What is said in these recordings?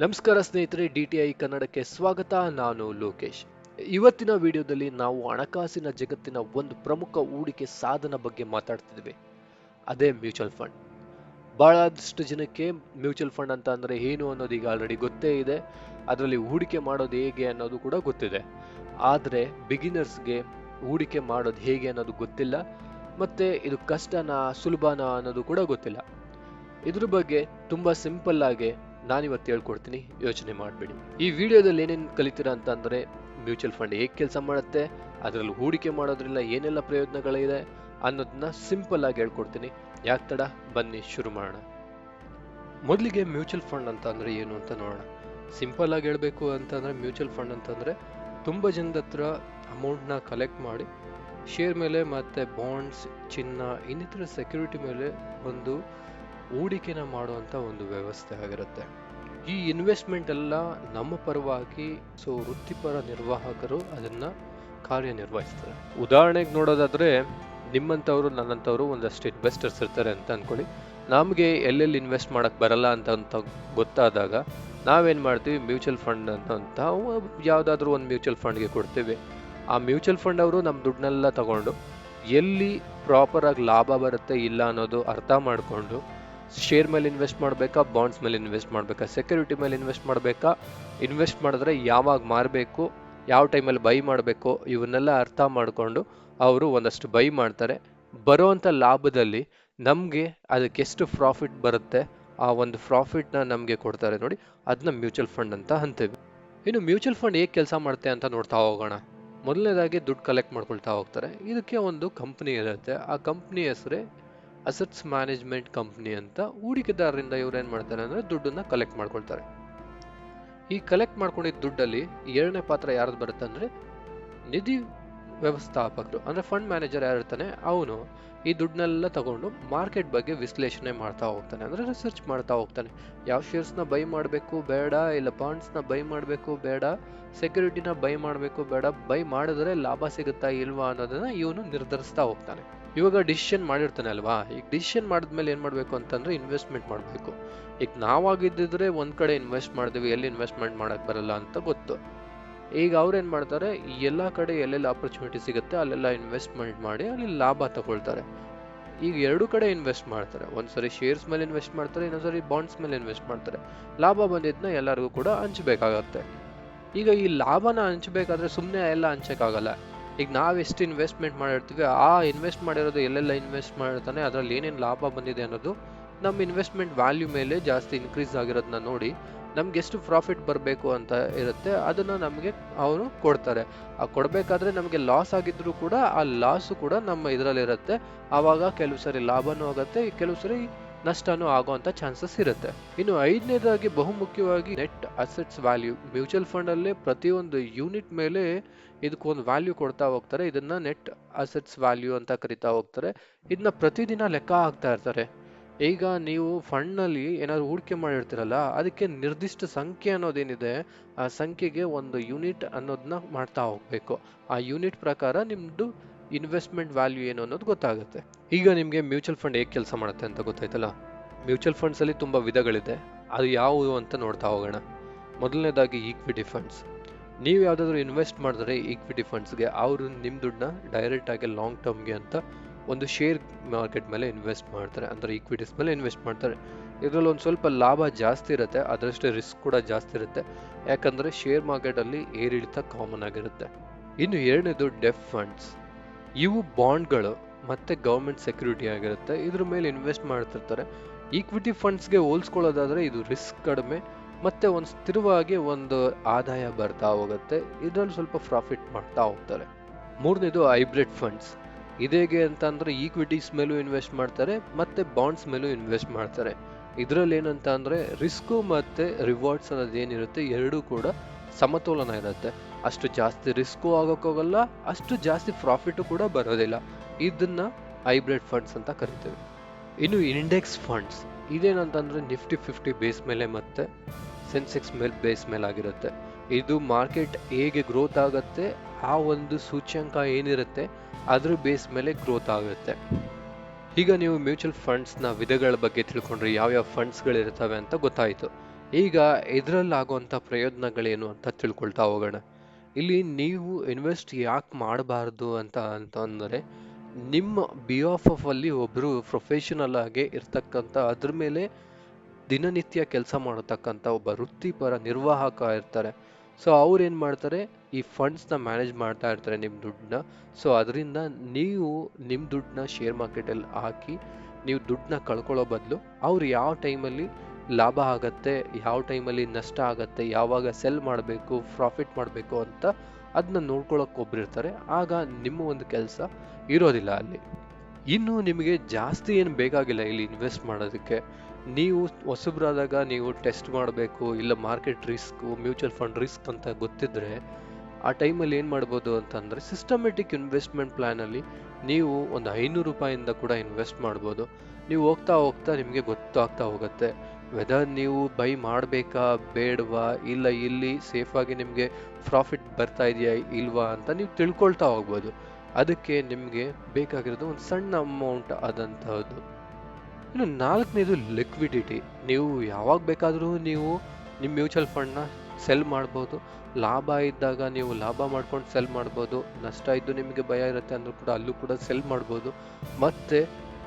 ನಮಸ್ಕಾರ ಸ್ನೇಹಿತರೆ, D T I ಕನ್ನಡಕ್ಕೆ ಸ್ವಾಗತ. ನಾನು ಲೋಕೇಶ್. ಇವತ್ತಿನ ವಿಡಿಯೋದಲ್ಲಿ ನಾವು ಹಣಕಾಸಿನ ಜಗತ್ತಿನ ಒಂದು ಪ್ರಮುಖ ಹೂಡಿಕೆ ಸಾಧನ ಬಗ್ಗೆ ಮಾತಾಡ್ತಿದ್ವಿ ಅದೇ ಮ್ಯೂಚುವಲ್ ಫಂಡ್. ಬಹಳಷ್ಟು ಜನಕ್ಕೆ ಮ್ಯೂಚುವಲ್ ಫಂಡ್ ಅಂತ ಅಂದರೆ ಏನು ಅನ್ನೋದು ಈಗ ಆಲ್ರೆಡಿ ಗೊತ್ತೇ ಇದೆ. ಅದರಲ್ಲಿ ಹೂಡಿಕೆ ಮಾಡೋದು ಹೇಗೆ ಅನ್ನೋದು ಕೂಡ ಗೊತ್ತಿದೆ. ಆದರೆ ಬಿಗಿನರ್ಸ್ಗೆ ಹೂಡಿಕೆ ಮಾಡೋದು ಹೇಗೆ ಅನ್ನೋದು ಗೊತ್ತಿಲ್ಲ. ಮತ್ತೆ ಇದು ಕಷ್ಟನಾ ಸುಲಭನಾ ಅನ್ನೋದು ಕೂಡ ಗೊತ್ತಿಲ್ಲ. ಇದ್ರ ಬಗ್ಗೆ ತುಂಬಾ ಸಿಂಪಲ್ ಆಗಿ ನಾನಿವತ್ತು ಹೇಳ್ಕೊಡ್ತೀನಿ, ಯೋಚನೆ ಮಾಡಬೇಡಿ. ಈ ವಿಡಿಯೋದಲ್ಲಿ ಏನೇನು ಕಲಿತೀರಾ ಅಂತ ಅಂದರೆ, ಮ್ಯೂಚುವಲ್ ಫಂಡ್ ಹೇಗೆ ಕೆಲಸ ಮಾಡುತ್ತೆ, ಅದರಲ್ಲಿ ಹೂಡಿಕೆ ಮಾಡೋದ್ರಿಂದ ಏನೆಲ್ಲ ಪ್ರಯೋಜನಗಳಿದೆ ಅನ್ನೋದನ್ನ ಸಿಂಪಲ್ ಆಗಿ ಹೇಳ್ಕೊಡ್ತೀನಿ. ಯಾಕೆ ತಡ? ಬನ್ನಿ, ಶುರು ಮಾಡೋಣ. ಮೊದಲಿಗೆ ಮ್ಯೂಚುವಲ್ ಫಂಡ್ ಅಂತ ಅಂದರೆ ಏನು ಅಂತ ನೋಡೋಣ. ಸಿಂಪಲ್ ಆಗಿ ಹೇಳಬೇಕು ಅಂತಂದ್ರೆ ಮ್ಯೂಚುವಲ್ ಫಂಡ್ ಅಂತಂದ್ರೆ ತುಂಬ ಜನದ ಹತ್ರ ಅಮೌಂಟ್ನ ಕಲೆಕ್ಟ್ ಮಾಡಿ ಶೇರ್ ಮೇಲೆ ಮತ್ತೆ ಬಾಂಡ್ಸ್ ಚಿನ್ನ, ಇನ್ನಿತರ ಸೆಕ್ಯೂರಿಟಿ ಮೇಲೆ ಒಂದು ಹೂಡಿಕೆನ ಮಾಡುವಂಥ ಒಂದು ವ್ಯವಸ್ಥೆ ಆಗಿರುತ್ತೆ. ಈ ಇನ್ವೆಸ್ಟ್ಮೆಂಟ್ ಎಲ್ಲ ನಮ್ಮ ಪರವಾಗಿ, ಸೊ ವೃತ್ತಿಪರ ನಿರ್ವಾಹಕರು ಅದನ್ನು ಕಾರ್ಯನಿರ್ವಹಿಸ್ತಾರೆ. ಉದಾಹರಣೆಗೆ ನೋಡೋದಾದರೆ ನಿಮ್ಮಂಥವ್ರು ನನ್ನಂಥವ್ರು ಒಂದಷ್ಟು ಇನ್ವೆಸ್ಟರ್ಸ್ ಇರ್ತಾರೆ ಅಂತ ಅಂದ್ಕೊಳ್ಳಿ ನಮಗೆ ಎಲ್ಲೆಲ್ಲಿ ಇನ್ವೆಸ್ಟ್ ಮಾಡೋಕ್ಕೆ ಬರಲ್ಲ ಅಂತ ಅಂತ ಗೊತ್ತಾದಾಗ, ನಾವೇನು ಮಾಡ್ತೀವಿ ಮ್ಯೂಚುವಲ್ ಫಂಡ್ ಅಂತ ಯಾವುದಾದ್ರೂ ಒಂದು ಮ್ಯೂಚುವಲ್ ಫಂಡ್ಗೆ ಕೊಡ್ತೀವಿ. ಆ ಮ್ಯೂಚುವಲ್ ಫಂಡ್ ಅವರು ನಮ್ಮ ದುಡ್ಡನ್ನೆಲ್ಲ ತಗೊಂಡು, ಎಲ್ಲಿ ಪ್ರಾಪರಾಗಿ ಲಾಭ ಬರುತ್ತೆ ಇಲ್ಲ ಅನ್ನೋದು ಅರ್ಥ ಮಾಡಿಕೊಂಡು ಶೇರ್ ಮೇಲೆ ಇನ್ವೆಸ್ಟ್ ಮಾಡಬೇಕಾ ಬಾಂಡ್ಸ್ ಮೇಲೆ ಇನ್ವೆಸ್ಟ್ ಮಾಡಬೇಕಾ ಸೆಕ್ಯೂರಿಟಿ ಮೇಲೆ ಇನ್ವೆಸ್ಟ್ ಮಾಡಬೇಕಾ ಇನ್ವೆಸ್ಟ್ ಮಾಡಿದ್ರೆ ಯಾವಾಗ ಮಾರಬೇಕು, ಯಾವ ಟೈಮಲ್ಲಿ ಬೈ ಮಾಡಬೇಕು, ಇವನ್ನೆಲ್ಲ ಅರ್ಥ ಮಾಡಿಕೊಂಡು ಅವರು ಒಂದಷ್ಟು ಬೈ ಮಾಡ್ತಾರೆ. ಬರೋವಂಥ ಲಾಭದಲ್ಲಿ ನಮಗೆ ಅದಕ್ಕೆ ಎಷ್ಟು ಪ್ರಾಫಿಟ್ ಬರುತ್ತೆ, ಆ ಒಂದು ಪ್ರಾಫಿಟ್ನ ನಮಗೆ ಕೊಡ್ತಾರೆ ನೋಡಿ ಅದನ್ನ ಮ್ಯೂಚುವಲ್ ಫಂಡ್ ಅಂತ ಅಂತೀವಿ. ಇನ್ನು ಮ್ಯೂಚುವಲ್ ಫಂಡ್ ಹೇಗೆ ಕೆಲಸ ಮಾಡುತ್ತೆ ಅಂತ ನೋಡ್ತಾ ಹೋಗೋಣ. ಮೊದಲನೇದಾಗಿ ದುಡ್ಡು ಕಲೆಕ್ಟ್ ಮಾಡ್ಕೊಳ್ತಾ ಹೋಗ್ತಾರೆ. ಇದಕ್ಕೆ ಒಂದು ಕಂಪ್ನಿ ಇರುತ್ತೆ. ಆ ಕಂಪ್ನಿ ಹೆಸರೇ ಅಸೆಟ್ಸ್ ಮ್ಯಾನೇಜ್ಮೆಂಟ್ ಕಂಪ್ನಿ ಅಂತ ಹೂಡಿಕೆದಾರರಿಂದ ಇವ್ರು ಏನು ಮಾಡ್ತಾರೆ ಅಂದ್ರೆ ದುಡ್ಡನ್ನ ಕಲೆಕ್ಟ್ ಮಾಡ್ಕೊಳ್ತಾರೆ. ಈ ಕಲೆಕ್ಟ್ ಮಾಡ್ಕೊಂಡಿದ್ದ ದುಡ್ಡಲ್ಲಿ ಎರಡನೇ ಪಾತ್ರ ಯಾರ್ದು ಬರುತ್ತೆ ಅಂದ್ರೆ ನಿಧಿ ವ್ಯವಸ್ಥಾಪಕರು, ಅಂದ್ರೆ ಫಂಡ್ ಮ್ಯಾನೇಜರ್ ಯಾರು ಇರ್ತಾನೆ, ಅವನು ಈ ದುಡ್ಡನ್ನೆಲ್ಲ ತಗೊಂಡು ಮಾರ್ಕೆಟ್ ಬಗ್ಗೆ ವಿಶ್ಲೇಷಣೆ ಮಾಡ್ತಾ ಹೋಗ್ತಾನೆ, ಅಂದ್ರೆ ರಿಸರ್ಚ್ ಮಾಡ್ತಾ ಹೋಗ್ತಾನೆ. ಯಾವ ಶೇರ್ಸ್ನ ಬೈ ಮಾಡಬೇಕು, ಬೇಡ, ಇಲ್ಲ ಬಾಂಡ್ಸ್ನ ಬೈ ಮಾಡಬೇಕು, ಬೇಡ ಸೆಕ್ಯೂರಿಟಿನ ಬೈ ಮಾಡಬೇಕು, ಬೇಡ ಬೈ ಮಾಡಿದ್ರೆ ಲಾಭ ಸಿಗುತ್ತಾ ಇಲ್ವಾ ಅನ್ನೋದನ್ನ ಇವನು ನಿರ್ಧರಿಸ್ತಾ ಹೋಗ್ತಾನೆ. ಇವಾಗ ಡಿಸಿಷನ್ ಮಾಡಿರ್ತಾನೆ ಅಲ್ವಾ? ಈಗ ಡಿಸಿಷನ್ ಮಾಡಿದ್ಮೇಲೆ ಏನು ಮಾಡಬೇಕು ಅಂತಂದರೆ ಇನ್ವೆಸ್ಟ್ಮೆಂಟ್ ಮಾಡಬೇಕು. ಈಗ ನಾವಾಗಿದ್ದಿದ್ರೆ ಒಂದು ಕಡೆ ಇನ್ವೆಸ್ಟ್ ಮಾಡಿದ್ವಿ, ಎಲ್ಲಿ ಇನ್ವೆಸ್ಟ್ಮೆಂಟ್ ಮಾಡೋಕ್ಕೆ ಬರಲ್ಲ ಅಂತ ಗೊತ್ತು. ಈಗ ಅವ್ರು ಏನು ಮಾಡ್ತಾರೆ? ಎಲ್ಲ ಕಡೆ ಎಲ್ಲೆಲ್ಲಿ ಆಪರ್ಚುನಿಟಿ ಸಿಗುತ್ತೆ, ಅಲ್ಲೆಲ್ಲ ಇನ್ವೆಸ್ಟ್ಮೆಂಟ್ ಮಾಡಿ ಅಲ್ಲಿ ಲಾಭ ತಗೊಳ್ತಾರೆ. ಈಗ ಎರಡು ಕಡೆ ಇನ್ವೆಸ್ಟ್ ಮಾಡ್ತಾರೆ. ಒಂದ್ಸರಿ ಶೇರ್ಸ್ ಮೇಲೆ ಇನ್ವೆಸ್ಟ್ ಮಾಡ್ತಾರೆ, ಇನ್ನೊಂದ್ಸರಿ ಬಾಂಡ್ಸ್ ಮೇಲೆ ಇನ್ವೆಸ್ಟ್ ಮಾಡ್ತಾರೆ. ಲಾಭ ಬಂದಿದ್ದನ್ನ ಎಲ್ಲರಿಗೂ ಕೂಡ ಹಂಚಬೇಕಾಗತ್ತೆ. ಈಗ ಈ ಲಾಭನ ಹಂಚಬೇಕಾದ್ರೆ ಸುಮ್ಮನೆ ಎಲ್ಲ ಹಂಚಕ್ಕಾಗಲ್ಲ. ಈಗ ನಾವು ಎಷ್ಟು ಇನ್ವೆಸ್ಟ್ಮೆಂಟ್ ಮಾಡಿರ್ತೀವಿ, ಆ ಇನ್ವೆಸ್ಟ್ ಮಾಡಿರೋದು ಎಲ್ಲೆಲ್ಲ ಇನ್ವೆಸ್ಟ್ ಮಾಡಿರ್ತಾನೆ ಅದರಲ್ಲಿ ಏನೇನು ಲಾಭ ಬಂದಿದೆ ಅನ್ನೋದು ನಮ್ಮ ಇನ್ವೆಸ್ಟ್ಮೆಂಟ್ ವ್ಯಾಲ್ಯೂ ಮೇಲೆ ಜಾಸ್ತಿ ಇನ್ಕ್ರೀಸ್ ಆಗಿರೋದನ್ನ ನೋಡಿ ನಮ್ಗೆ ಎಷ್ಟು ಪ್ರಾಫಿಟ್ ಬರಬೇಕು ಅಂತ ಇರುತ್ತೆ, ಅದನ್ನ ನಮಗೆ ಅವರು ಕೊಡ್ತಾರೆ. ಆ ಕೊಡಬೇಕಾದ್ರೆ ನಮಗೆ ಲಾಸ್ ಆಗಿದ್ದರೂ ಕೂಡ ಆ ಲಾಸು ಕೂಡ ನಮ್ಮ ಇದರಲ್ಲಿರುತ್ತೆ. ಆವಾಗ ಕೆಲವು ಸರಿ ಲಾಭನೂ ಆಗುತ್ತೆ ಕೆಲವು ಸರಿ ನಷ್ಟನೂ ಆಗುವಂತ ಚಾನ್ಸಸ್ ಇರುತ್ತೆ. ಇನ್ನು ಐದನೇದಾಗಿ ಬಹುಮುಖ್ಯವಾಗಿ net assets value. Mutual fund ಪ್ರತಿಯೊಂದು ಯೂನಿಟ್ ಮೇಲೆ ಇದಕ್ಕೊಂದು ವ್ಯಾಲ್ಯೂ ಕೊಡ್ತಾ ಹೋಗ್ತಾರೆ. ಇದನ್ನ ನೆಟ್ ಅಸೆಟ್ಸ್ ವ್ಯಾಲ್ಯೂ ಅಂತ ಕರಿತಾ ಹೋಗ್ತಾರೆ. ಇದನ್ನ ಪ್ರತಿದಿನ ಲೆಕ್ಕ ಹಾಕ್ತಾ ಇರ್ತಾರೆ. ಈಗ ನೀವು ಫಂಡ್ನಲ್ಲಿ ಏನಾದ್ರು ಹೂಡಿಕೆ ಮಾಡಿರ್ತೀರಲ್ಲ, ಅದಕ್ಕೆ ನಿರ್ದಿಷ್ಟ ಸಂಖ್ಯೆ ಅನ್ನೋದೇನಿದೆ, ಆ ಸಂಖ್ಯೆಗೆ ಒಂದು ಯೂನಿಟ್ ಅನ್ನೋದನ್ನ ಮಾಡ್ತಾ ಹೋಗ್ಬೇಕು. ಆ ಯೂನಿಟ್ ಪ್ರಕಾರ ನಿಮ್ದು ಇನ್ವೆಸ್ಟ್ಮೆಂಟ್ ವ್ಯಾಲ್ಯೂ ಏನು ಅನ್ನೋದು ಗೊತ್ತಾಗುತ್ತೆ. ಈಗ ನಿಮಗೆ ಮ್ಯೂಚುವಲ್ ಫಂಡ್ ಹೇಗೆ ಕೆಲಸ ಮಾಡುತ್ತೆ ಅಂತ ಗೊತ್ತಾಯ್ತಲ್ಲ? ಮ್ಯೂಚುವಲ್ ಫಂಡ್ಸ್ ಅಲ್ಲಿ ತುಂಬಾ ವಿಧಗಳಿದೆ. ಅದು ಯಾವುದು ಅಂತ ನೋಡ್ತಾ ಹೋಗೋಣ. ಮೊದಲನೇದಾಗಿ ಈಕ್ವಿಟಿ ಫಂಡ್ಸ್ ನೀವು ಯಾವುದಾದ್ರೂ ಇನ್ವೆಸ್ಟ್ ಮಾಡಿದ್ರೆ ಈಕ್ವಿಟಿ ಫಂಡ್ಸ್ಗೆ ಅವರು ನಿಮ್ಮ ದುಡ್ಡನ್ನ ಡೈರೆಕ್ಟ್ ಆಗಿ ಲಾಂಗ್ ಟರ್ಮ್ಗೆ ಅಂತ ಒಂದು ಶೇರ್ ಮಾರ್ಕೆಟ್ ಮೇಲೆ ಇನ್ವೆಸ್ಟ್ ಮಾಡ್ತಾರೆ. ಅಂದರೆ ಈಕ್ವಿಟೀಸ್ ಮೇಲೆ ಇನ್ವೆಸ್ಟ್ ಮಾಡ್ತಾರೆ. ಇದರಲ್ಲಿ ಒಂದು ಸ್ವಲ್ಪ ಲಾಭ ಜಾಸ್ತಿ ಇರುತ್ತೆ ಅದರಷ್ಟೇ ರಿಸ್ಕ್ ಕೂಡ ಜಾಸ್ತಿ ಇರುತ್ತೆ. ಯಾಕಂದರೆ ಶೇರ್ ಮಾರ್ಕೆಟಲ್ಲಿ ಏರಿಳಿತ ಕಾಮನ್ ಆಗಿರುತ್ತೆ. ಇನ್ನು ಎರಡನೇದು ಡೆಫ್ ಫಂಡ್ಸ್ ಇವು ಬಾಂಡ್ಗಳು ಮತ್ತು ಗೌರ್ಮೆಂಟ್ ಸೆಕ್ಯೂರಿಟಿ ಆಗಿರುತ್ತೆ. ಇದ್ರ ಮೇಲೆ ಇನ್ವೆಸ್ಟ್ ಮಾಡ್ತಿರ್ತಾರೆ. ಈಕ್ವಿಟಿ ಫಂಡ್ಸ್ಗೆ ಹೋಲ್ಸ್ಕೊಳ್ಳೋದಾದರೆ ಇದು ರಿಸ್ಕ್ ಕಡಿಮೆ ಮತ್ತು ಒಂದು ಸ್ಥಿರವಾಗಿ ಒಂದು ಆದಾಯ ಬರ್ತಾ ಹೋಗುತ್ತೆ. ಇದರಲ್ಲಿ ಸ್ವಲ್ಪ ಪ್ರಾಫಿಟ್ ಮಾಡ್ತಾ ಹೋಗ್ತಾರೆ. ಮೂರನೇದು ಹೈಬ್ರಿಡ್ ಫಂಡ್ಸ್. ಇದೇಗೆ ಅಂತಂದರೆ ಈಕ್ವಿಟೀಸ್ ಮೇಲೂ ಇನ್ವೆಸ್ಟ್ ಮಾಡ್ತಾರೆ ಮತ್ತು ಬಾಂಡ್ಸ್ ಮೇಲೂ ಇನ್ವೆಸ್ಟ್ ಮಾಡ್ತಾರೆ. ಇದರಲ್ಲಿ ಏನಂತ ಅಂದರೆ ರಿಸ್ಕು ಮತ್ತು ರಿವಾರ್ಡ್ಸ್ ಅನ್ನೋದು ಏನಿರುತ್ತೆ, ಎರಡೂ ಕೂಡ ಸಮತೋಲನ ಇರುತ್ತೆ. ಅಷ್ಟು ಜಾಸ್ತಿ ರಿಸ್ಕು ಆಗೋಕ್ಕೋಗಲ್ಲ, ಅಷ್ಟು ಜಾಸ್ತಿ ಪ್ರಾಫಿಟು ಕೂಡ ಬರೋದಿಲ್ಲ. ಇದನ್ನ ಹೈಬ್ರಿಡ್ ಫಂಡ್ಸ್ ಅಂತ ಕರಿತೇವೆ. ಇನ್ನು ಇಂಡೆಕ್ಸ್ ಫಂಡ್ಸ್ ಇದೇನಂತಂದ್ರೆ ನಿಫ್ಟಿ ಫಿಫ್ಟಿ ಬೇಸ್ ಮೇಲೆ ಮತ್ತೆ ಸೆನ್ಸೆಕ್ಸ್ ಮೇಲೆ ಬೇಸ್ ಮೇಲೆ ಆಗಿರುತ್ತೆ. ಇದು ಮಾರ್ಕೆಟ್ ಹೇಗೆ ಗ್ರೋತ್ ಆಗುತ್ತೆ, ಆ ಒಂದು ಸೂಚ್ಯಂಕ ಏನಿರುತ್ತೆ, ಅದ್ರ ಬೇಸ್ ಮೇಲೆ ಗ್ರೋತ್ ಆಗುತ್ತೆ. ಈಗ ನೀವು ಮ್ಯೂಚುವಲ್ ಫಂಡ್ಸ್ನ ವಿಧಗಳ ಬಗ್ಗೆ ತಿಳ್ಕೊಂಡ್ರೆ ಯಾವ್ಯಾವ ಫಂಡ್ಸ್ಗಳಿರ್ತವೆ ಅಂತ ಗೊತ್ತಾಯಿತು. ಈಗ ಇದರಲ್ಲಾಗುವಂಥ ಪ್ರಯೋಜನಗಳೇನು ಅಂತ ತಿಳ್ಕೊಳ್ತಾ ಹೋಗೋಣ. ಇಲ್ಲಿ ನೀವು ಇನ್ವೆಸ್ಟ್ ಯಾಕೆ ಮಾಡಬಾರ್ದು ಅಂತ ಅಂತಂದರೆ ನಿಮ್ಮ ಬಿ ಆಫ್ ಅಲ್ಲಿ ಒಬ್ಬರು ಪ್ರೊಫೆಷನಲ್ ಆಗಿ ಇರ್ತಕ್ಕಂಥ ಅದ್ರ ಮೇಲೆ ದಿನನಿತ್ಯ ಕೆಲಸ ಮಾಡತಕ್ಕಂಥ ಒಬ್ಬ ವೃತ್ತಿಪರ ನಿರ್ವಾಹಕ ಇರ್ತಾರೆ. ಸೊ ಅವ್ರು ಏನು ಮಾಡ್ತಾರೆ? ಈ ಫಂಡ್ಸ್ನ ಮ್ಯಾನೇಜ್ ಮಾಡ್ತಾ ಇರ್ತಾರೆ ನಿಮ್ಮ ದುಡ್ಡನ್ನ. ಸೊ ಅದರಿಂದ ನೀವು ನಿಮ್ಮ ದುಡ್ಡನ್ನ ಶೇರ್ ಮಾರ್ಕೆಟಲ್ಲಿ ಹಾಕಿ, ನೀವು ದುಡ್ಡನ್ನ ಕಳ್ಕೊಳ್ಳೋ ಬದಲು ಅವ್ರು ಯಾವ ಟೈಮಲ್ಲಿ ಲಾಭ ಆಗತ್ತೆ, ಯಾವ ಟೈಮಲ್ಲಿ ನಷ್ಟ ಆಗತ್ತೆ, ಯಾವಾಗ ಸೆಲ್ ಮಾಡಬೇಕು, ಪ್ರಾಫಿಟ್ ಮಾಡಬೇಕು ಅಂತ ಅದನ್ನ ನೋಡ್ಕೊಳಕ್ಕೆ ಒಬ್ರಿರ್ತಾರೆ. ಆಗ ನಿಮ್ಮ ಒಂದು ಕೆಲಸ ಇರೋದಿಲ್ಲ ಅಲ್ಲಿ. ಇನ್ನು ನಿಮಗೆ ಜಾಸ್ತಿ ಏನು ಬೇಕಾಗಿಲ್ಲ ಇಲ್ಲಿ ಇನ್ವೆಸ್ಟ್ ಮಾಡೋದಕ್ಕೆ. ನೀವು ಹೊಸಬ್ರಾದಾಗ ನೀವು ಟೆಸ್ಟ್ ಮಾಡಬೇಕು, ಇಲ್ಲ market risk, mutual fund risk ಅಂತ ಗೊತ್ತಿದ್ರೆ ಆ ಟೈಮಲ್ಲಿ ಏನು ಮಾಡ್ಬೋದು ಅಂತಂದರೆ ಸಿಸ್ಟಮೆಟಿಕ್ ಇನ್ವೆಸ್ಟ್ಮೆಂಟ್ ಪ್ಲ್ಯಾನಲ್ಲಿ ನೀವು ಒಂದು ಐನೂರು ರೂಪಾಯಿಂದ ಕೂಡ ಇನ್ವೆಸ್ಟ್ ಮಾಡ್ಬೋದು. ನೀವು ಹೋಗ್ತಾ ಹೋಗ್ತಾ ನಿಮಗೆ ಗೊತ್ತಾಗ್ತಾ ಹೋಗುತ್ತೆ. ವೆದರ್ ನೀವು ಬೈ ಮಾಡಬೇಕಾ, ಬೇಡವಾ, ಇಲ್ಲ ಇಲ್ಲಿ ಸೇಫಾಗಿ ನಿಮಗೆ ಪ್ರಾಫಿಟ್ ಬರ್ತಾ ಇದೆಯಾ, ಇಲ್ವಾ ಅಂತ ನೀವು ತಿಳ್ಕೊಳ್ತಾ ಹೋಗ್ಬೋದು. ಅದಕ್ಕೆ ನಿಮಗೆ ಬೇಕಾಗಿರೋದು ಒಂದು ಸಣ್ಣ ಅಮೌಂಟ್ ಆದಂತಹದ್ದು. ಇನ್ನು ನಾಲ್ಕನೇದು ಲಿಕ್ವಿಡಿಟಿ ನೀವು ಯಾವಾಗ ಬೇಕಾದರೂ ನೀವು ನಿಮ್ಮ ಮ್ಯೂಚುವಲ್ ಫಂಡ್ನ ಸೆಲ್ ಮಾಡ್ಬೋದು. ಲಾಭ ಇದ್ದಾಗ ನೀವು ಲಾಭ ಮಾಡ್ಕೊಂಡು ಸೆಲ್ ಮಾಡ್ಬೋದು. ನಷ್ಟ ಇದ್ದು ನಿಮಗೆ ಭಯ ಇರುತ್ತೆ ಅಂದರೂ ಕೂಡ ಅಲ್ಲೂ ಕೂಡ ಸೆಲ್ ಮಾಡ್ಬೋದು. ಮತ್ತೆ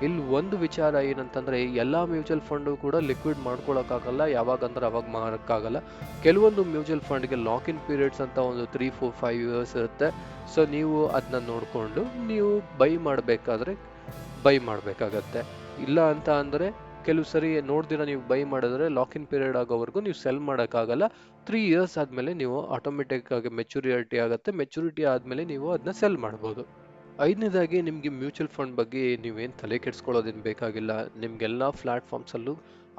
ಇಲ್ಲಿ ಒಂದು ವಿಚಾರ ಏನಂತಂದರೆ, ಎಲ್ಲ ಮ್ಯೂಚುವಲ್ ಫಂಡು ಕೂಡ ಲಿಕ್ವಿಡ್ ಮಾಡ್ಕೊಳ್ಳೋಕ್ಕಾಗಲ್ಲ ಯಾವಾಗಂದ್ರೆ ಅವಾಗ ಮಾಡೋಕ್ಕಾಗಲ್ಲ ಕೆಲವೊಂದು ಮ್ಯೂಚುವಲ್ ಫಂಡ್ಗೆ ಲಾಕ್ ಇನ್ ಪೀರಿಯಡ್ಸ್ ಅಂತ ಒಂದು ತ್ರೀ ಫೋರ್ ಫೈವ್ ಇಯರ್ಸ್ ಇರುತ್ತೆ. ಸೊ ನೀವು ಅದನ್ನ ನೋಡಿಕೊಂಡು, ನೀವು ಬೈ ಮಾಡಬೇಕಾದ್ರೆ ಬೈ ಮಾಡಬೇಕಾಗತ್ತೆ. ಇಲ್ಲ ಅಂತ ಅಂದರೆ, ಕೆಲವು ಸರಿ ನೋಡ್ದಿರ ನೀವು ಬೈ ಮಾಡಿದ್ರೆ ಲಾಕ್ ಇನ್ ಪೀರಿಯಡ್ ಆಗೋವರೆಗೂ ನೀವು ಸೆಲ್ ಮಾಡೋಕ್ಕಾಗಲ್ಲ. ತ್ರೀ ಇಯರ್ಸ್ ಆದಮೇಲೆ ನೀವು ಆಟೋಮೆಟಿಕ್ ಆಗಿ ಮೆಚುರಿಟಿ ಆಗುತ್ತೆ. ಮೆಚುರಿಟಿ ಆದಮೇಲೆ ನೀವು ಅದನ್ನ ಸೆಲ್ ಮಾಡ್ಬೋದು. ಐದನೇದಾಗಿ ನಿಮಗೆ ಮ್ಯೂಚುವಲ್ ಫಂಡ್ ಬಗ್ಗೆ ನೀವೇನು ತಲೆ ಕೆಡಿಸ್ಕೊಳ್ಳೋದೇನು ಬೇಕಾಗಿಲ್ಲ. ನಿಮಗೆಲ್ಲ ಪ್ಲ್ಯಾಟ್ಫಾರ್ಮ್ಸಲ್ಲೂ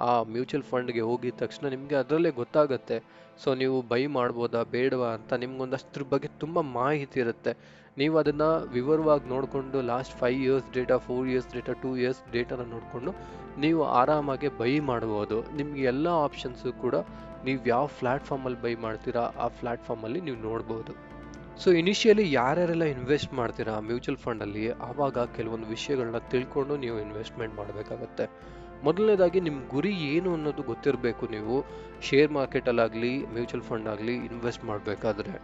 ಆ ಮ್ಯೂಚುವಲ್ ಫಂಡ್ಗೆ ಹೋಗಿದ ತಕ್ಷಣ ನಿಮಗೆ ಅದರಲ್ಲೇ ಗೊತ್ತಾಗುತ್ತೆ. ಸೊ ನೀವು ಬೈ ಮಾಡ್ಬೋದಾ, ಬೇಡವಾ ಅಂತ ನಿಮ್ಗೊಂದಷ್ಟ್ರ ಬಗ್ಗೆ ತುಂಬ ಮಾಹಿತಿ ಇರುತ್ತೆ. ನೀವು ಅದನ್ನು ವಿವರವಾಗಿ ನೋಡಿಕೊಂಡು last five years data, four years data, two years ಡೇಟಾನ ನೋಡಿಕೊಂಡು ನೀವು ಆರಾಮಾಗಿ ಬೈ ಮಾಡ್ಬೋದು. ನಿಮಗೆ ಎಲ್ಲ ಆಪ್ಷನ್ಸು ಕೂಡ ನೀವು ಯಾವ ಪ್ಲ್ಯಾಟ್ಫಾರ್ಮಲ್ಲಿ ಬೈ ಮಾಡ್ತೀರಾ, ಆ ಪ್ಲ್ಯಾಟ್ಫಾರ್ಮಲ್ಲಿ ನೀವು ನೋಡ್ಬೋದು. ಸೊ ಇನಿಷಿಯಲಿ ಯಾರ್ಯಾರೆಲ್ಲ ಇನ್ವೆಸ್ಟ್ ಮಾಡ್ತೀರಾ ಮ್ಯೂಚುವಲ್ ಫಂಡಲ್ಲಿ ಆವಾಗ ಕೆಲವೊಂದು ವಿಷಯಗಳನ್ನ ತಿಳ್ಕೊಂಡು ನೀವು ಇನ್ವೆಸ್ಟ್ಮೆಂಟ್ ಮಾಡಬೇಕಾಗತ್ತೆ. ಮೊದಲನೇದಾಗಿ ನಿಮ್ಮ ಗುರಿ ಏನು ಅನ್ನೋದು ಗೊತ್ತಿರಬೇಕು ನೀವು. ಶೇರ್ ಮಾರ್ಕೆಟಲ್ಲಾಗಲಿ ಮ್ಯೂಚುವಲ್ ಫಂಡ್ ಆಗಲಿ ಇನ್ವೆಸ್ಟ್ ಮಾಡಬೇಕಾದ್ರೆ.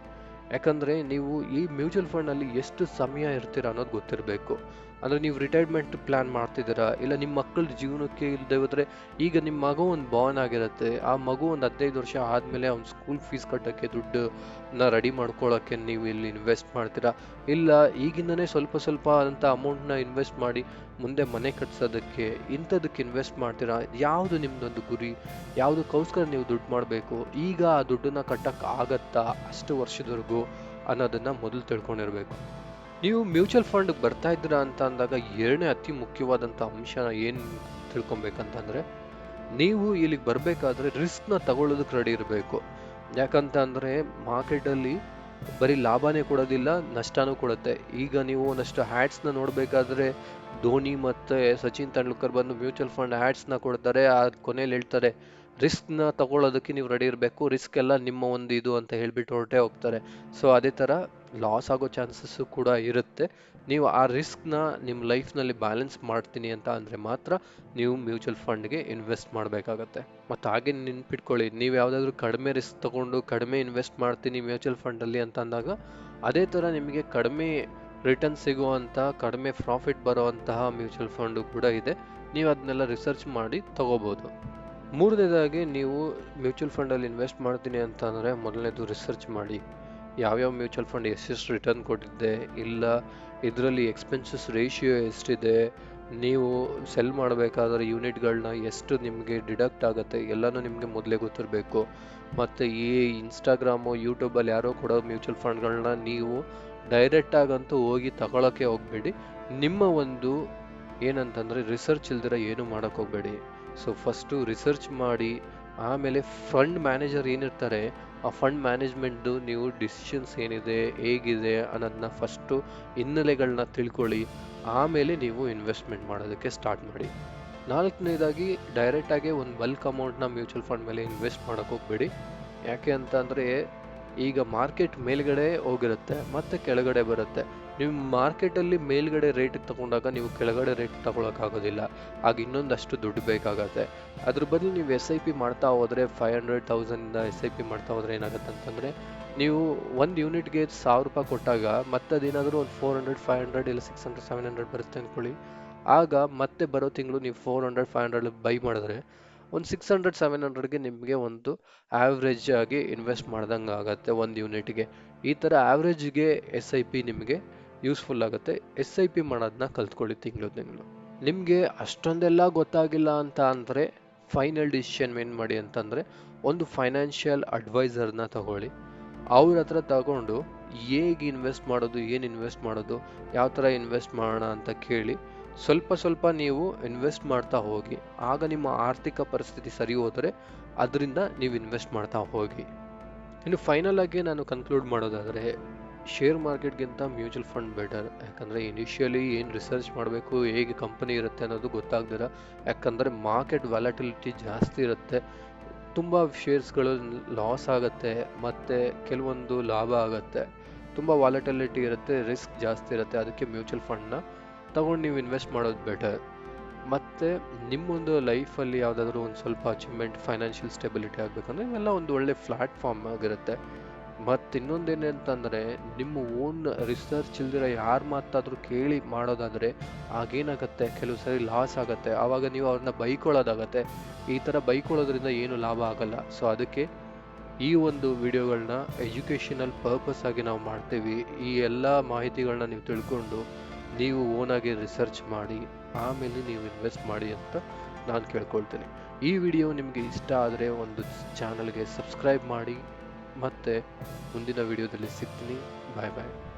ಯಾಕಂದರೆ, ನೀವು ಈ ಮ್ಯೂಚುವಲ್ ಫಂಡಲ್ಲಿ ಎಷ್ಟು ಸಮಯ ಇರ್ತೀರ ಅನ್ನೋದು ಗೊತ್ತಿರಬೇಕು. ಅಂದರೆ ನೀವು ರಿಟೈರ್ಮೆಂಟ್ ಪ್ಲ್ಯಾನ್ ಮಾಡ್ತಿದ್ದೀರಾ? ಇಲ್ಲ ನಿಮ್ಮ ಮಕ್ಕಳ ಜೀವನಕ್ಕೆ ಇಲ್ಲದೆ ಹೋದರೆ ಈಗ ನಿಮ್ಮ ಮಗು ಒಂದು ಬಾರ್ನ್ ಆಗಿರುತ್ತೆ. ಆ ಮಗು ಒಂದು ಹದಿನೈದು ವರ್ಷ ಆದಮೇಲೆ ಅವ್ನ ಸ್ಕೂಲ್ ಫೀಸ್ ಕಟ್ಟೋಕ್ಕೆ ದುಡ್ಡನ್ನ ರೆಡಿ ಮಾಡ್ಕೊಳ್ಳೋಕ್ಕೆ ನೀವು ಇಲ್ಲಿ ಇನ್ವೆಸ್ಟ್ ಮಾಡ್ತೀರಾ? ಇಲ್ಲ, ಈಗಿಂದನೇ ಸ್ವಲ್ಪ ಸ್ವಲ್ಪ ಅಂತ ಅಮೌಂಟ್ನ ಇನ್ವೆಸ್ಟ್ ಮಾಡಿ ಮುಂದೆ ಮನೆ ಕಟ್ಸೋದಕ್ಕೆ ಇಂಥದಕ್ಕೆ ಇನ್ವೆಸ್ಟ್ ಮಾಡ್ತೀರಾ? ಯಾವುದು ನಿಮ್ಮದೊಂದು ಗುರಿ? ಯಾವುದಕ್ಕೋಸ್ಕರ ನೀವು ದುಡ್ಡು ಮಾಡಬೇಕು? ಈಗ ಆ ದುಡ್ಡನ್ನ ಕಟ್ಟೋಕ್ಕಾಗತ್ತಾ ಅಷ್ಟು ವರ್ಷದವರೆಗೂ ಅನ್ನೋದನ್ನು ಮೊದಲು ತಿಳ್ಕೊಂಡಿರಬೇಕು. ನೀವು ಮ್ಯೂಚುವಲ್ ಫಂಡ್ಗೆ ಬರ್ತಾ ಇದ್ದೀರಾ ಅಂತ ಅಂದಾಗ ಎರಡನೇ ಅತಿ ಮುಖ್ಯವಾದಂಥ ಅಂಶ ಏನು ತಿಳ್ಕೊಬೇಕಂತಂದರೆ, ನೀವು ಇಲ್ಲಿಗೆ ಬರಬೇಕಾದ್ರೆ ರಿಸ್ಕ್ನ ತಗೊಳ್ಳೋದಕ್ಕೆ ರೆಡಿ ಇರಬೇಕು. ಯಾಕಂತ ಅಂದರೆ ಮಾರ್ಕೆಟಲ್ಲಿ ಬರೀ ಲಾಭನೇ ಕೊಡೋದಿಲ್ಲ, ನಷ್ಟನೂ ಕೊಡುತ್ತೆ. ಈಗ ನೀವು ಒಂದಷ್ಟು ಹ್ಯಾಡ್ಸ್ನ ನೋಡಬೇಕಾದ್ರೆ, ಧೋನಿ ಮತ್ತು ಸಚಿನ್ ತೆಂಡೂಲ್ಕರ್ ಬಂದು ಮ್ಯೂಚುವಲ್ ಫಂಡ್ ಹ್ಯಾಡ್ಸ್ನ ಕೊಡ್ತಾರೆ, ಆ ಕೊನೆಯಲ್ಲಿ ಹೇಳ್ತಾರೆ ರಿಸ್ಕ್ನ ತಗೊಳ್ಳೋದಕ್ಕೆ ನೀವು ರೆಡಿ ಇರಬೇಕು. ರಿಸ್ಕ್ ಎಲ್ಲ ನಿಮ್ಮ ಒಂದು ಇದು ಅಂತ ಹೇಳ್ಬಿಟ್ಟು ಹೊರಟೆ ಹೋಗ್ತಾರೆ. ಸೊ ಅದೇ ಥರ ಲಾಸ್ ಆಗೋ ಚಾನ್ಸಸ್ಸು ಕೂಡ ಇರುತ್ತೆ. ನೀವು ಆ ರಿಸ್ಕ್ನ ನಿಮ್ಮ ಲೈಫ್ನಲ್ಲಿ ಬ್ಯಾಲೆನ್ಸ್ ಮಾಡ್ತೀನಿ ಅಂತ ಅಂದರೆ ಮಾತ್ರ ನೀವು ಮ್ಯೂಚುವಲ್ ಫಂಡ್ಗೆ ಇನ್ವೆಸ್ಟ್ ಮಾಡಬೇಕಾಗತ್ತೆ. ಮತ್ತು ಹಾಗೆ ನೆನ್ಪಿಟ್ಕೊಳ್ಳಿ, ನೀವು ಯಾವುದಾದ್ರೂ ಕಡಿಮೆ ರಿಸ್ಕ್ ತಗೊಂಡು ಕಡಿಮೆ ಇನ್ವೆಸ್ಟ್ ಮಾಡ್ತೀನಿ ಮ್ಯೂಚುವಲ್ ಫಂಡಲ್ಲಿ ಅಂತ ಅಂದಾಗ ಅದೇ ಥರ ನಿಮಗೆ ಕಡಿಮೆ ರಿಟರ್ನ್ ಸಿಗುವಂಥ ಕಡಿಮೆ ಪ್ರಾಫಿಟ್ ಬರುವಂತಹ ಮ್ಯೂಚುವಲ್ ಫಂಡು ಕೂಡ ಇದೆ. ನೀವು ಅದನ್ನೆಲ್ಲ ರಿಸರ್ಚ್ ಮಾಡಿ ತಗೋಬೋದು. ಮೂರನೇದಾಗಿ ನೀವು ಮ್ಯೂಚುವಲ್ ಫಂಡಲ್ಲಿ ಇನ್ವೆಸ್ಟ್ ಮಾಡ್ತೀನಿ ಅಂತ ಅಂದರೆ ಮೊದಲನೇದು ರಿಸರ್ಚ್ ಮಾಡಿ. ಯಾವ್ಯಾವ ಮ್ಯೂಚುವಲ್ ಫಂಡ್ ಎಷ್ಟೆಷ್ಟು ರಿಟರ್ನ್ ಕೊಟ್ಟಿದ್ದೆ, ಇಲ್ಲ ಇದರಲ್ಲಿ ಎಕ್ಸ್ಪೆನ್ಸಸ್ ರೇಷಿಯೋ ಎಷ್ಟಿದೆ, ನೀವು ಸೆಲ್ ಮಾಡಬೇಕಾದ್ರೆ ಯೂನಿಟ್ಗಳನ್ನ ಎಷ್ಟು ನಿಮಗೆ ಡಿಡಕ್ಟ್ ಆಗುತ್ತೆ, ಎಲ್ಲನೂ ನಿಮಗೆ ಮೊದಲೇ ಗೊತ್ತಿರಬೇಕು. ಮತ್ತು ಈ ಇನ್ಸ್ಟಾಗ್ರಾಮು, ಯೂಟ್ಯೂಬಲ್ಲಿ ಯಾರೋ ಕೂಡ ಮ್ಯೂಚುವಲ್ ಫಂಡ್ಗಳನ್ನ ನೀವು ಡೈರೆಕ್ಟಾಗಂತೂ ಹೋಗಿ ತಗೊಳ್ಳೋಕ್ಕೆ ಹೋಗಬೇಡಿ. ನಿಮ್ಮ ಒಂದು ಏನಂತಂದರೆ ರಿಸರ್ಚ್ ಇಲ್ದಿರ ಏನು ಮಾಡೋಕ್ಕೆ ಹೋಗಬೇಡಿ. ಸೊ ಫಸ್ಟು ರಿಸರ್ಚ್ ಮಾಡಿ, ಆಮೇಲೆ ಫಂಡ್ ಮ್ಯಾನೇಜರ್ ಏನಿರ್ತಾರೆ, ಆ ಫಂಡ್ ಮ್ಯಾನೇಜ್ಮೆಂಟ್ದು ನೀವು ಡಿಸಿಷನ್ಸ್ ಏನಿದೆ, ಹೇಗಿದೆ ಅನ್ನೋದನ್ನ ಫಸ್ಟು ಹಿನ್ನೆಲೆಗಳನ್ನ ತಿಳ್ಕೊಳ್ಳಿ. ಆಮೇಲೆ ನೀವು ಇನ್ವೆಸ್ಟ್ಮೆಂಟ್ ಮಾಡೋದಕ್ಕೆ ಸ್ಟಾರ್ಟ್ ಮಾಡಿ. ನಾಲ್ಕನೇದಾಗಿ ಡೈರೆಕ್ಟಾಗಿ ಒಂದು ಬಲ್ಕ್ ಅಮೌಂಟ್ನ ಮ್ಯೂಚುವಲ್ ಫಂಡ್ ಮೇಲೆ ಇನ್ವೆಸ್ಟ್ ಮಾಡೋಕ್ಕೆ ಹೋಗಬೇಡಿ. ಯಾಕೆ ಅಂತ ಅಂದರೆ, ಈಗ ಮಾರ್ಕೆಟ್ ಮೇಲ್ಗಡೆ ಹೋಗಿರುತ್ತೆ, ಮತ್ತು ಕೆಳಗಡೆ ಬರುತ್ತೆ. ನೀವು ಮಾರ್ಕೆಟಲ್ಲಿ ಮೇಲ್ಗಡೆ ರೇಟಿಗೆ ತಗೊಂಡಾಗ ನೀವು ಕೆಳಗಡೆ ರೇಟ್ ತಗೊಳಕ್ಕಾಗೋದಿಲ್ಲ. ಆಗ ಇನ್ನೊಂದಷ್ಟು ದುಡ್ಡು ಬೇಕಾಗತ್ತೆ. ಅದ್ರ ಬದಲು ನೀವು ಎಸ್ ಐ ಪಿ ಮಾಡ್ತಾ ಹೋದರೆ ಫೈವ್ ಹಂಡ್ರೆಡ್ ತೌಸಂಡಿಂದ ಎಸ್ ಐ ಪಿ ಮಾಡ್ತಾ ಹೋದರೆ ಏನಾಗುತ್ತೆ ಅಂತಂದರೆ, ನೀವು ಒಂದು ಯೂನಿಟ್ಗೆ ಸಾವಿರ ರೂಪಾಯಿ ಕೊಟ್ಟಾಗ ಮತ್ತೆ ಅದೇನಾದರೂ ಒಂದು ಫೋರ್ ಹಂಡ್ರೆಡ್ ಫೈವ್ ಹಂಡ್ರೆಡ್ ಇಲ್ಲ ಸಿಕ್ಸ್ ಹಂಡ್ರೆಡ್ ಸೆವೆನ್ ಹಂಡ್ರೆಡ್ ಬರುತ್ತೆ ಅಂದ್ಕೊಳ್ಳಿ ಆಗ ಮತ್ತೆ ಬರೋ ತಿಂಗಳು ನೀವು four hundred five hundred buy ಮಾಡಿದ್ರೆ ಒಂದು ಸಿಕ್ಸ್ ಹಂಡ್ರೆಡ್ ಸೆವೆನ್ ಹಂಡ್ರೆಡ್ಗೆ ನಿಮಗೆ ಒಂದು ಆ್ಯಾವ್ರೇಜ್ ಆಗಿ ಇನ್ವೆಸ್ಟ್ ಮಾಡ್ದಂಗೆ ಆಗುತ್ತೆ ಒಂದು ಯೂನಿಟ್ಗೆ ಈ ಥರ ಆ್ಯಾವ್ರೇಜ್ಗೆ ಎಸ್ ಐ ಪಿ ನಿಮಗೆ ಯೂಸ್ಫುಲ್ ಆಗುತ್ತೆ. ಎಸ್ ಐ ಪಿ ಮಾಡೋದನ್ನ ಕಲ್ತ್ಕೊಳ್ಳಿ ತಿಂಗಳು ತಿಂಗಳು. ನಿಮಗೆ ಅಷ್ಟೊಂದೆಲ್ಲ ಗೊತ್ತಾಗಿಲ್ಲ ಅಂತ ಅಂದರೆ ಫೈನಲ್ ಡಿಸಿಷನ್ ಏನು ಮಾಡಿ ಅಂತಂದರೆ ಒಂದು ಫೈನಾನ್ಷಿಯಲ್ ಅಡ್ವೈಸರ್ನ ತಗೊಳ್ಳಿ. ಅವ್ರ ಹತ್ರ ತಗೊಂಡು ಹೇಗೆ ಇನ್ವೆಸ್ಟ್ ಮಾಡೋದು, ಏನು ಇನ್ವೆಸ್ಟ್ ಮಾಡೋದು, ಯಾವ ಥರ ಇನ್ವೆಸ್ಟ್ ಮಾಡೋಣ ಅಂತ ಕೇಳಿ ಸ್ವಲ್ಪ ಸ್ವಲ್ಪ ನೀವು ಇನ್ವೆಸ್ಟ್ ಮಾಡ್ತಾ ಹೋಗಿ. ಆಗ ನಿಮ್ಮ ಆರ್ಥಿಕ ಪರಿಸ್ಥಿತಿ ಸರಿ ಹೋದರೆ ಅದರಿಂದ ನೀವು ಇನ್ವೆಸ್ಟ್ ಮಾಡ್ತಾ ಹೋಗಿ. ಇನ್ನು ಫೈನಲ್ ಆಗಿ ನಾನು ಕನ್ಕ್ಲೂಡ್ ಮಾಡೋದಾದರೆ ಶೇರ್ ಮಾರ್ಕೆಟ್ಗಿಂತ ಮ್ಯೂಚುವಲ್ ಫಂಡ್ ಬೆಟರ್ ಯಾಕಂದರೆ ಇನಿಷಿಯಲಿ ಏನು ರಿಸರ್ಚ್ ಮಾಡಬೇಕು, ಹೇಗೆ ಕಂಪನಿ ಇರುತ್ತೆ ಅನ್ನೋದು ಗೊತ್ತಾಗ್ದಿರ. ಯಾಕಂದರೆ ಮಾರ್ಕೆಟ್ ವ್ಯಾಲಟಿಲಿಟಿ ಜಾಸ್ತಿ ಇರುತ್ತೆ. ತುಂಬ ಶೇರ್ಸ್ಗಳು ಲಾಸ್ ಆಗುತ್ತೆ, ಮತ್ತು ಕೆಲವೊಂದು ಲಾಭ ಆಗುತ್ತೆ. ತುಂಬ ವಾಲಟಿಲಿಟಿ ಇರುತ್ತೆ ರಿಸ್ಕ್ ಜಾಸ್ತಿ ಇರುತ್ತೆ. ಅದಕ್ಕೆ ಮ್ಯೂಚುವಲ್ ಫಂಡ್ನ ತಗೊಂಡು ನೀವು ಇನ್ವೆಸ್ಟ್ ಮಾಡೋದು ಬೆಟರ್ ಮತ್ತು ನಿಮ್ಮೊಂದು ಲೈಫಲ್ಲಿ ಯಾವುದಾದ್ರೂ ಒಂದು ಸ್ವಲ್ಪ ಅಚೀವ್ಮೆಂಟ್ ಫೈನಾನ್ಷಿಯಲ್ ಸ್ಟೆಬಿಲಿಟಿ ಆಗಬೇಕಂದ್ರೆ ಇವೆಲ್ಲ ಒಂದು ಒಳ್ಳೆ ಪ್ಲಾಟ್ಫಾರ್ಮ್ ಆಗಿರುತ್ತೆ. ಮತ್ತು ಇನ್ನೊಂದು ಅಂತಂದರೆ, ನಿಮ್ಮ ಓನ್ ರಿಸರ್ಚ್ ಇಲ್ದಿರ ಯಾರು ಮಾತಾದರೂ ಕೇಳಿ ಮಾಡೋದಾದರೆ ಆಗೇನಾಗುತ್ತೆ? ಕೆಲವು ಸರಿ ಲಾಸ್ ಆಗುತ್ತೆ. ಆವಾಗ ನೀವು ಅವ್ರನ್ನ ಬೈಕೊಳ್ಳೋದಾಗತ್ತೆ. ಈ ಥರ ಬೈಕೊಳ್ಳೋದ್ರಿಂದ ಏನು ಲಾಭ ಆಗಲ್ಲ. ಸೊ ಅದಕ್ಕೆ ಈ ಒಂದು ವಿಡಿಯೋಗಳನ್ನ ಎಜುಕೇಷನಲ್ ಪರ್ಪಸ್ ಆಗಿ ನಾವು ಮಾಡ್ತೀವಿ. ಈ ಎಲ್ಲ ಮಾಹಿತಿಗಳನ್ನ ನೀವು ತಿಳ್ಕೊಂಡು ನೀವು ಓನಾಗಿ ರಿಸರ್ಚ್ ಮಾಡಿ, ಆಮೇಲೆ ನೀವು ಇನ್ವೆಸ್ಟ್ ಮಾಡಿ ಅಂತ ನಾನು ಕೇಳ್ಕೊಳ್ತೀನಿ. ಈ ವಿಡಿಯೋ ನಿಮಗೆ ಇಷ್ಟ ಆದರೆ ಒಂದು ಚಾನಲ್ಗೆ ಸಬ್ಸ್ಕ್ರೈಬ್ ಮಾಡಿ ಮತ್ತು ಮುಂದಿನ ವಿಡಿಯೋದಲ್ಲಿ ಸಿಗ್ತೀನಿ. ಬಾಯ್ ಬಾಯ್